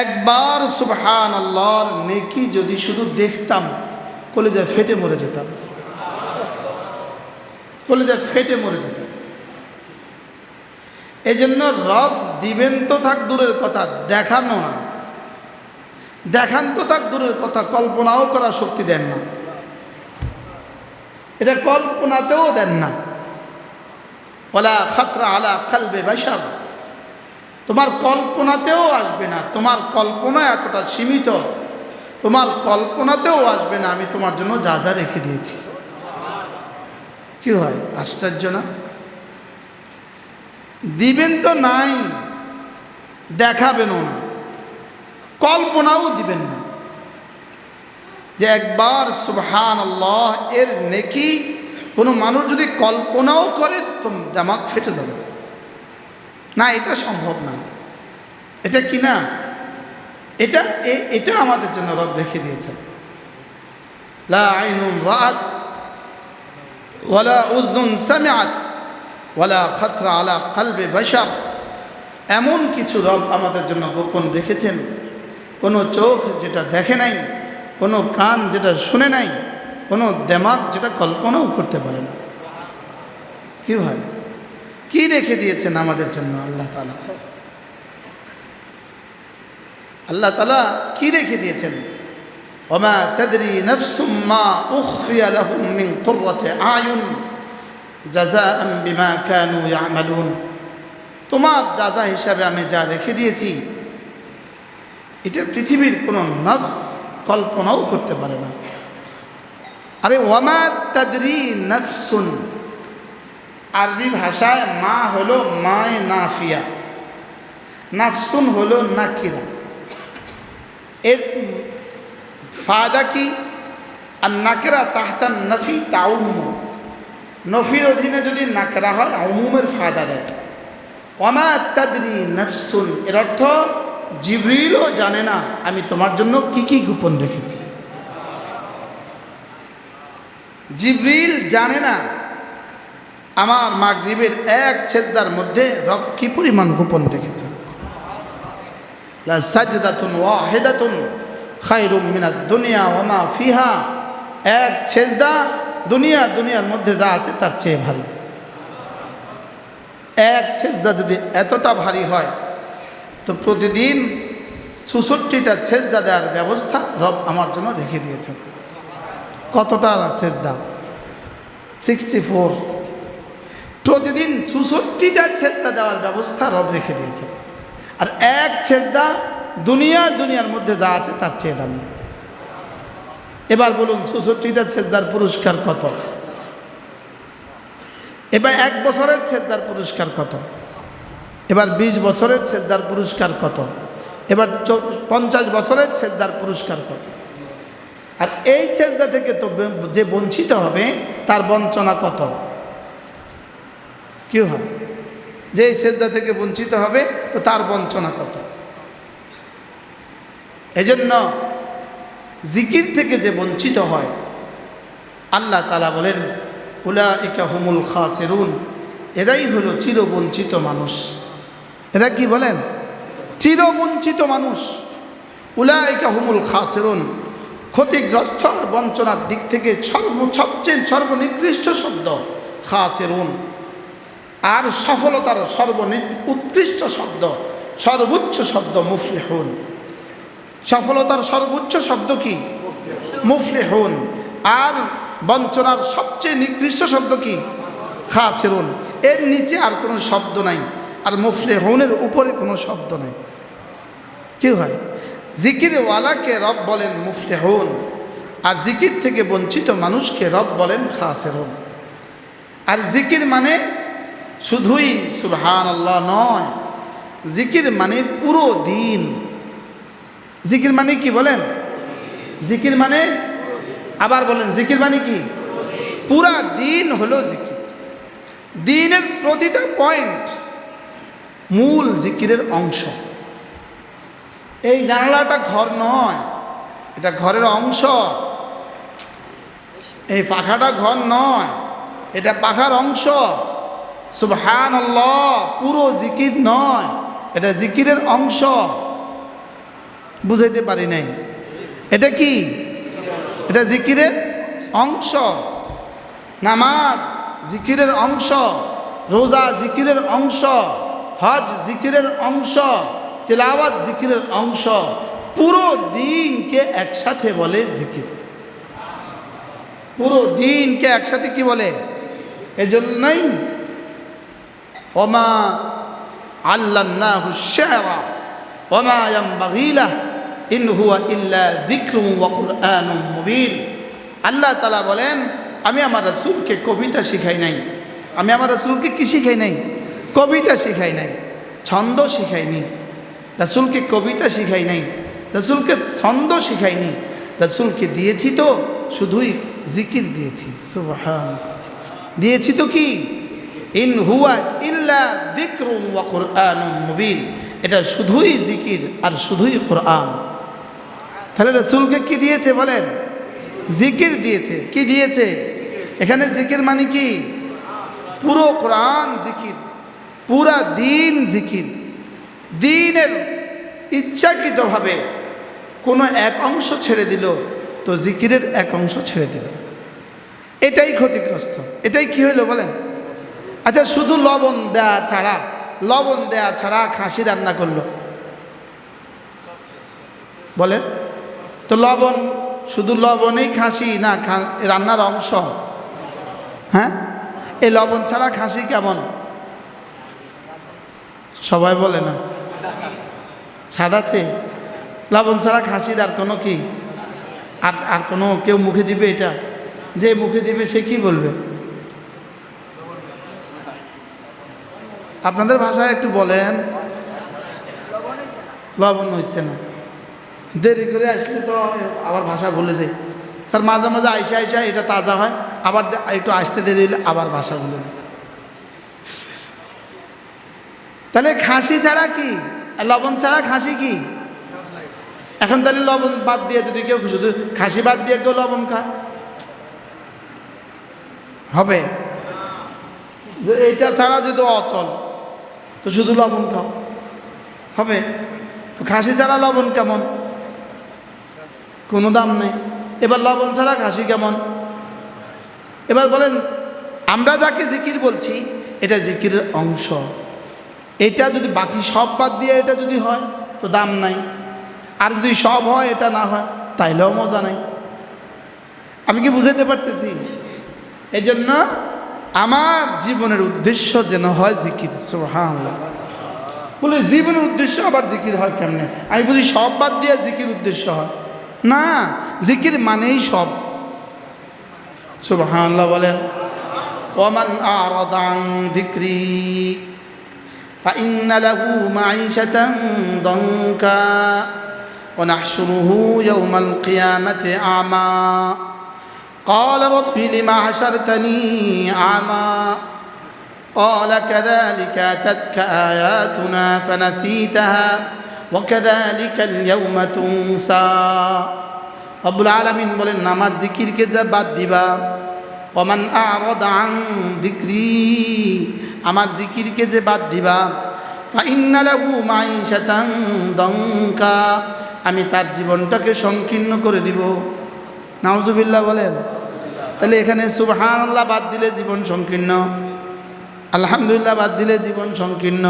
একবার সুবহান আল্লাহর নেকি যদি শুধু দেখতাম, কলেজায় ফেটে মরে যেতাম। কলেজায় ফেটে মরে যেতাম। এই জন্য রব দিবেন তো থাক দূরের কথা, দেখানো না। দেখান তো থাক দূরের কথা, কল্পনাও করার শক্তি দেন না। এটা কল্পনাতেও দেন না। ওলা খাতরা আলা কালবে বাসার তোমার কল্পনাতেও আসবে না। তোমার কল্পনা এতটা সীমিত। তোমার কল্পনাতেও আসবে না। আমি তোমার জন্য যা যা রেখে দিয়েছি। কি হয়? আশ্চর্য না? দিবেন তো নাই। দেখাবেনও না। কল্পনাও দিবেন না। যে একবার সুবহান আল্লাহ এর নেকি কোনো মানুষ যদি কল্পনাও করে, তো দামাক ফেটে যাবে। না, এটা সম্ভব না। এটা কি না? এটা এটা আমাদের জন্য রব রেখে ওয়ালা খাতরা আলা এমন কিছু রব আমাদের জন্য গোপন রেখেছেন। কোনো চোখ যেটা দেখে নাই, কোনো কান যেটা শুনে নাই, কোনো দেমাগ যেটা কল্পনাও করতে পারে না। কি হয় কি রেখে দিয়েছেন আমাদের জন্য আল্লাহ তালা আল্লাহ তালা কি রেখে দিয়েছেন? ওমা তদরি নফসুম্মা উখফিয়া লাহুম মিন কুররাতি আয়ুন জাযাআম বিমা কানু ইয়ামালুন। তোমার যাজা হিসাবে আমি যা রেখে দিয়েছি, এটা পৃথিবীর কোনো নফস কল্পনাও করতে পারে না। আরে ওয়ামা তাদরি নফসুন আরবি ভাষায় মা হলো মায় নাফিয়া, নাফসুন হলো নাকিরা। এর ফায়দা কি? আর নাকেরা তাহতান নফি তাউম নফির অধীনে যদি নাকেরা হয় অমুমের ফায়দা দেয়। ওমা তাদরি নফসুন, এর অর্থ জিবরিলও জানে না, আমি তোমার জন্য কি কি গোপন রেখেছি। জিবরিল জানে না আমার মাগরিবের এক ছেজদার মধ্যে রব কি পরিমাণ গোপন রেখেছে সাজদাতুন ওয়াহিদাতুন খায়রুম মিনাদ দুনিয়া ওমা ফিহা। এক ছেজদা দুনিয়া, দুনিয়ার মধ্যে যা আছে তার চেয়ে ভারী। এক ছেজদা যদি এতটা ভারী হয়, তো প্রতিদিন চৌষট্টিটা ছেজদা দেওয়ার ব্যবস্থা রব আমার জন্য রেখে দিয়েছেন। কতটা ছেজদা সিক্সটি ফোর প্রতিদিন চৌষট্টিটা ছেজদা দেওয়ার ব্যবস্থা রব রেখে দিয়েছে। আর এক ছেজদা দুনিয়া, দুনিয়ার মধ্যে যা আছে তার চেয়ে দাম। এবার বলুন চৌষট্টিটা ছেজদার পুরস্কার কত? এবার এক বছরের ছেজদার পুরস্কার কত? এবার ২০ বছরের ছেজদার পুরস্কার কত? এবার পঞ্চাশ বছরের ছেজদার পুরস্কার কত? আর এই ছেজদা থেকে তো যে বঞ্চিত হবে, তার বঞ্চনা কত? কি হয়? যে সেজদা থেকে বঞ্চিত হবে, তো তার বঞ্চনা কত? এজন্য জিকির থেকে যে বঞ্চিত হয়, আল্লাহ তালা বলেন উলা ইকা হুমুল খাসেরুন, এরাই হলো চিরবঞ্চিত মানুষ। এরা কি বলেন? চিরবঞ্চিত মানুষ। উলা ইকা হুমুল খাসেরুন, ক্ষতিগ্রস্ত আর বঞ্চনার দিক থেকে সর্ব সবচেয়ে সর্বনিকৃষ্ট শব্দ খাসেরুন। আর সফলতার সর্বনি উৎকৃষ্ট শব্দ, সর্বোচ্চ শব্দ মুফলে মুফলিহুন। সফলতার সর্বোচ্চ শব্দ কি? মুফলে মুফলিহুন। আর বঞ্চনার সবচেয়ে নিকৃষ্ট শব্দ কি? খাসেরুন। এর নিচে আর কোনো শব্দ নাই, আর মুফলে মুফলিহুনের উপরে কোনো শব্দ নাই। কি হয়? জিকিরওয়ালাকে রব বলেন মুফলে মুফলিহুন, আর জিকির থেকে বঞ্চিত মানুষকে রব বলেন খাসেরুন। আর জিকির মানে শুধুই সুবহান আল্লাহ নয়, জিকির মানে পুরো দিন। জিকির মানে কি বলেন? জিকির মানে আবার বলেন, জিকির মানে কি? পুরা দিন হলো জিকির। দিনের প্রতিটা পয়েন্ট মূল জিকিরের অংশ। এই জানালাটা ঘর নয়, এটা ঘরের অংশ। এই পাখাটা ঘর নয়, এটা পাখার অংশ। সুবহান পুরো জিকির নয়। এটা জিকিরের অংশ। বুঝাইতে পারি নাই। এটা কি? এটা জিকিরের অংশ। নামাজ জিকিরের অংশ, রোজা জিকিরের অংশ, হজ জিকিরের অংশ, তেলাওয়াত জিকিরের অংশ, পুরো দিনকে একসাথে বলে জিকির। পুরো দিনকে একসাথে কি বলে? এজন্যই আল্লাহু ইল্লা আল্লাহ তাআলা বলেন, আমি আমার রাসূলকে কবিতা শিখাই নাই। আমি আমার রাসূলকে কি শিখাই নাই? কবিতা শিখাই নাই, ছন্দ শিখাইনি রাসূলকে কবিতা শিখাই নাই, রাসূলকে ছন্দ শিখাইনি রাসূলকে দিয়েছি তো, শুধুই জিকির দিয়েছি দিয়েছি তো কি? ইন হুয়া ইল্লা দিকরুম ওয়া কুরআনুম মুবিন। এটা শুধুই জিকির আর শুধুই কোরআন। তাহলে রসুলকে কি দিয়েছে বলেন? জিকির দিয়েছে। কি দিয়েছে? এখানে জিকির মানে কি? পুরো কোরআন জিকির পুরা দিন জিকির দিনের ইচ্ছাকৃতভাবে কোনো এক অংশ ছেড়ে দিল, তো জিকিরের এক অংশ ছেড়ে দিল। এটাই ক্ষতিগ্রস্ত। এটাই কি হইল বলেন? আচ্ছা শুধু লবণ দেয়া ছাড়া, লবণ দেয়া ছাড়া খাসি রান্না করল। বলেন, তো লবণ, শুধু লবণেই খাসি না রান্নার অংশ? হ্যাঁ? এই লবণ ছাড়া খাসি কেমন? সবাই বলে না। স্বাদ আছে? লবণ ছাড়া খাসির আর কোনো কি? আর আর কোনো কেউ মুখে দিবে এটা? যে মুখে দিবে সে কি বলবে? আপনাদের ভাষায় একটু বলেন। লবণ হয়েছে না। দেরি করে আসলে তো আবার ভাষা ভুলে যায় স্যার, মাঝে মাঝে আইসা আইসা এটা তাজা হয়। আবার একটু আসতে দেরি হলে আবার ভাষা ভুলে যায় তাহলে খাসি ছাড়া কি? লবণ ছাড়া খাসি কি? এখন তাহলে লবণ বাদ দিয়ে যদি কেউ শুধু খাসি বাদ দিয়ে কেউ লবণ খায়। হবে। যে এইটা ছাড়া যদি অচল। তো শুধু লবণ খাও। হবে? তো খাসি ছাড়া লবণ কেমন? কোনো দাম নেই। এবার লবণ ছাড়া খাসি কেমন? এবার বলেন, আমরা যাকে জিকির বলছি, এটা জিকিরের অংশ। এটা যদি বাকি সব বাদ দিয়ে এটা যদি হয়, তো দাম নাই। আর যদি সব হয়, এটা না হয়, তাইলেও মজা নাই। আমি কি বুঝাইতে পারতেছি? এই জন্য আমার জীবনের উদ্দেশ্য যেন হয় জিকির সুবহানাল্লাহ বলে জীবনের উদ্দেশ্য আবার জিকির হয় কেমনে আমি বুঝি সব বাদ দিয়ে জিকির উদ্দেশ্য হয় না জিকির মানেই সব সুবহানাল্লাহ বলেন ওমান আরদান যিকরি فإن له معيشة ضنكا ونحشره يوم القيامة أعمى قال رب لم حشرتني أعمى قال كذلك أتتك آياتنا فنسيتها وكذلك اليوم تنسى রব্বুল আলমিন বলেন আমার জিকিরকে যা বাদ দিবা ওমান আরদ আন বিক্রি আমার জিকিরকে যে বাদ দিবা ফাইন্নালাহু মাইশাতান দঙ্কা আমি তার জীবনটাকে সংকীর্ণ করে দিব নাউজুবিল্লাহ বলেন তাহলে এখানে সুবহান আল্লাহ বাদ দিলে জীবন সংকীর্ণ, আলহামদুলিল্লাহ বাদ দিলে জীবন সংকীর্ণ,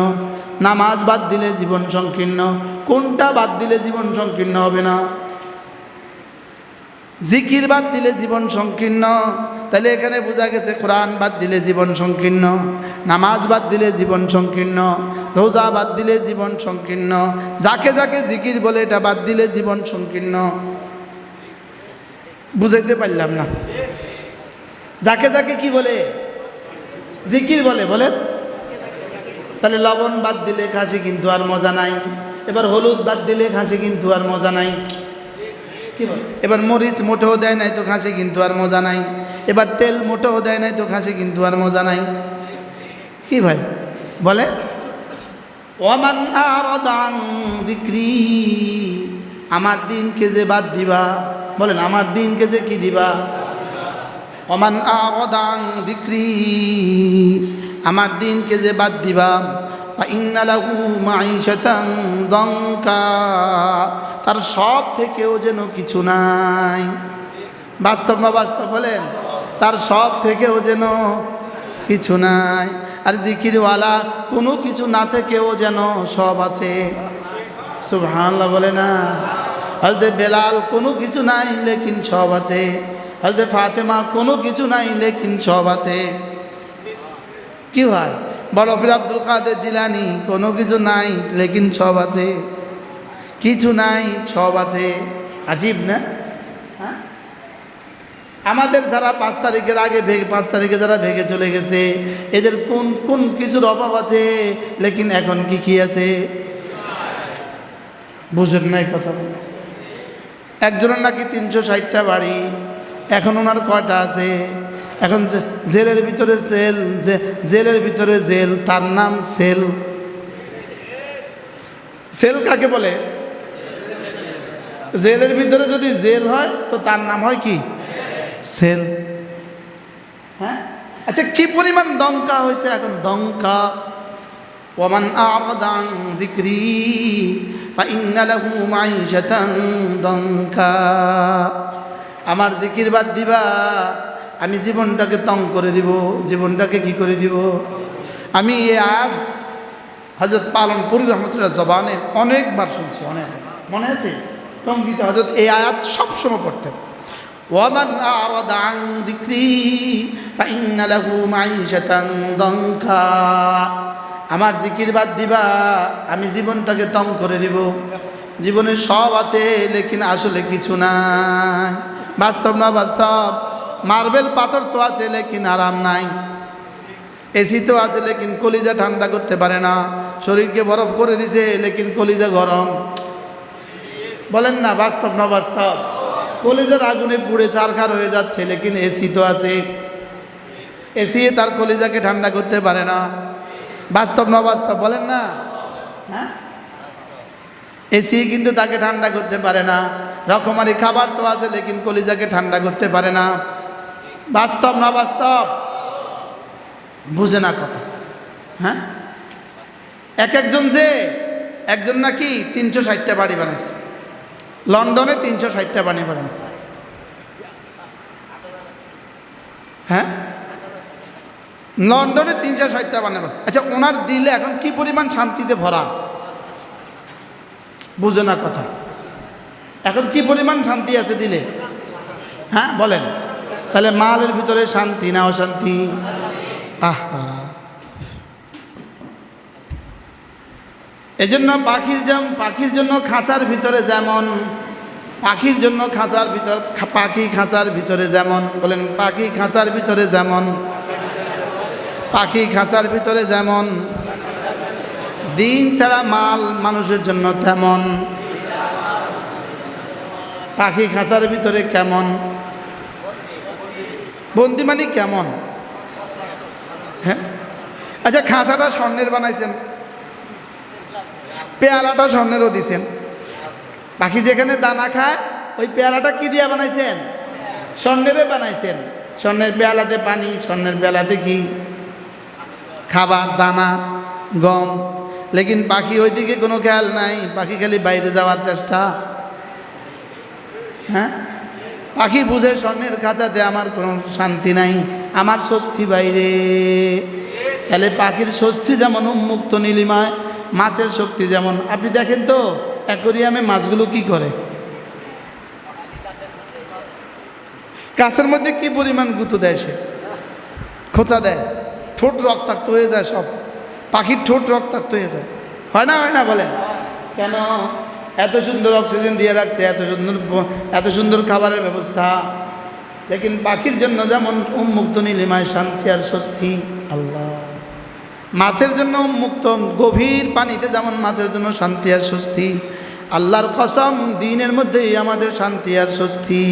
নামাজ বাদ দিলে জীবন সংকীর্ণ, কোনটা বাদ দিলে জীবন সংকীর্ণ হবে না? জিকির বাদ দিলে জীবন সংকীর্ণ, তাহলে এখানে বোঝা গেছে কোরআন বাদ দিলে জীবন সংকীর্ণ, নামাজ বাদ দিলে জীবন সংকীর্ণ, রোজা বাদ দিলে জীবন সংকীর্ণ, যাকে যাকে জিকির বলে এটা বাদ দিলে জীবন সংকীর্ণ। বুঝাইতে পারলাম না। যাকে যাকে কি বলে? জিকির বলে, বলেন। তাহলে লবণ বাদ দিলে খাসি কিন্তু আর মজা নাই। এবার হলুদ বাদ দিলে খাসি কিন্তু আর মজা নাই। এবার মরিচ মোটেও দেয় নাই তো খাসি কিন্তু আর মজা নাই। এবার তেল মোটেও দেয় নাই তো খাসি কিন্তু আর মজা নাই। কি ভাই? বলে বিক্রি, আমার দিনকে যে বাদ দিবা। বলেন, আমার দিনকে যে কি দিবা? অমান আরদান বিক্রি আমার দিনকে যে বাদ দিবা তার সব থেকেও যেন কিছু নাই। বাস্তব না বাস্তব বলেন? তার সব থেকেও যেন কিছু নাই। আর জিকিরওয়ালা কোনো কিছু না থেকেও যেন সব আছে। সুবহানাল্লাহ বলে না। হজরত বেলাল কোনো কিছু নাই, লেকিন সব আছে। হজরত ফাতেমা কোনো কিছু নাই, লেকিন সব আছে। কি হয়? বড় ফির আব্দুল কাদের জিলানি, কোনো কিছু নাই, লেকিন সব আছে। কিছু নাই, সব আছে। আজীব না? হ্যাঁ? আমাদের যারা পাঁচ তারিখের আগে ভেগে, পাঁচ তারিখে যারা ভেগে চলে গেছে, এদের কোন কোন কিছুর অভাব আছে? লেকিন এখন কি কি আছে? বুঝেন নাই কথা একজনের নাকি তিনশো ষাটটা বাড়ি। এখন ওনার কয়টা আছে? এখন জেলের ভিতরে সেল যে জেলের ভিতরে জেল, তার নাম সেল। সেল কাকে বলে? জেলের ভিতরে যদি জেল হয়, তো তার নাম হয় কি? সেল। হ্যাঁ? আচ্ছা কি পরিমাণ দঙ্কা হয়েছে এখন? দঙ্কা। ওমান আরদাং ফাইন্না লাহু মাইশাতান দঙ্কা। আমার জিকির বাদ দিবা। আমি জীবনটাকে তং করে দিব, জীবনটাকে কি করে দিব? আমি এ আয়াত হজরত পালন পুরী রহমতুল্লাহ জবানে অনেকবার শুনছি, অনেক। মনে আছে? টঙ্গিতে হজরত এই আয়াত সবসময় মাইশাতান দঙ্কা আমার জিকির বাদ দিবা, আমি জীবনটাকে তং করে দিব জীবনে সব আছে, লেকিন আসলে কিছু নাই। বাস্তব না বাস্তব? মার্বেল পাথর তো আছে, লেকিন আরাম নাই। এসি তো আছে, লেকিন কলিজা ঠান্ডা করতে পারে না। শরীরকে বরফ করে দিছে, লেকিন কলিজা গরম। বলেন না, বাস্তব না বাস্তব? কলিজার আগুনে পুড়ে চারখার হয়ে যাচ্ছে, লেকিন এসি তো আছে। এসি তার কলিজাকে ঠান্ডা করতে পারে না। বাস্তব না বাস্তব, বলেন না? হ্যাঁ? এসি কিন্তু তাকে ঠান্ডা করতে পারে না। রকমারি খাবার তো আছে, লেকিন কলিজাকে ঠান্ডা করতে পারে না। বাস্তব না বাস্তব? বুঝে না কথা। হ্যাঁ? এক একজন যে, একজন নাকি তিনশো ষাটটা বাড়ি বানাইছে। লন্ডনে তিনশো ষাটটা বাড়ি বানাইছে। হ্যাঁ? লন্ডনে তিনশো ষাটটা বানাবে আচ্ছা ওনার দিলে এখন কি পরিমাণ শান্তিতে ভরা? বুঝে না কথা। এখন কি পরিমাণ শান্তি আছে দিলে? হ্যাঁ বলেন। তাহলে মালের ভিতরে শান্তি না অশান্তি? আহা এজন্য পাখির যেমন পাখির জন্য খাঁচার ভিতরে যেমন, পাখির জন্য খাঁচার ভিতর, পাখি খাঁচার ভিতরে যেমন, বলেন, পাখি খাঁচার ভিতরে যেমন, পাখি খাঁচার ভিতরে যেমন দিন ছাড়া মাল মানুষের জন্য তেমন। পাখি খাঁচার ভিতরে কেমন? বন্দি মানে কেমন? হ্যাঁ? আচ্ছা খাঁচাটা স্বর্ণের বানাইছেন। পেয়ালাটা স্বর্ণেরও দিছেন। পাখি যেখানে দানা খায়, ওই পেয়ালাটা কি দিয়ে বানাইছেন? স্বর্ণেরে বানাইছেন। স্বর্ণের পেয়ালাতে পানি, স্বর্ণের পেয়ালাতে কি? খাবার, দানা, গম। লেকিন পাখি ওইদিকে কোনো খেয়াল নাই। পাখি খালি বাইরে যাওয়ার চেষ্টা। হ্যাঁ? পাখি বুঝে স্বর্ণের খাঁচাতে আমার কোনো শান্তি নাই। আমার স্বস্তি বাইরে। তাহলে পাখির স্বস্তি যেমন উন্মুক্ত নীলিমায়, মাছের শক্তি যেমন। আপনি দেখেন তো, অ্যাকোরিয়ামে মাছগুলো কি করে? কাছের মধ্যে কি পরিমাণ গুঁতো দেয় সে? খোঁচা দেয়। ঠোঁট রক্তাক্ত হয়ে যায় সব। পাখির ঠোঁট রক্তাক্ত হয়ে যায়। হয় না হয় না বলেন। কেন? এত সুন্দর অক্সিজেন দিয়ে রাখছে, এত সুন্দর এত সুন্দর খাবারের ব্যবস্থা। লেকিন পাখির জন্য যেমন উন্মুক্ত নীলিমায় শান্তি আর স্বস্তি, আল্লাহ। মাছের জন্য উন্মুক্ত, গভীর পানিতে যেমন মাছের জন্য শান্তি আর স্বস্তি, আল্লাহর কসম দিনের মধ্যেই আমাদের শান্তি আর স্বস্তি।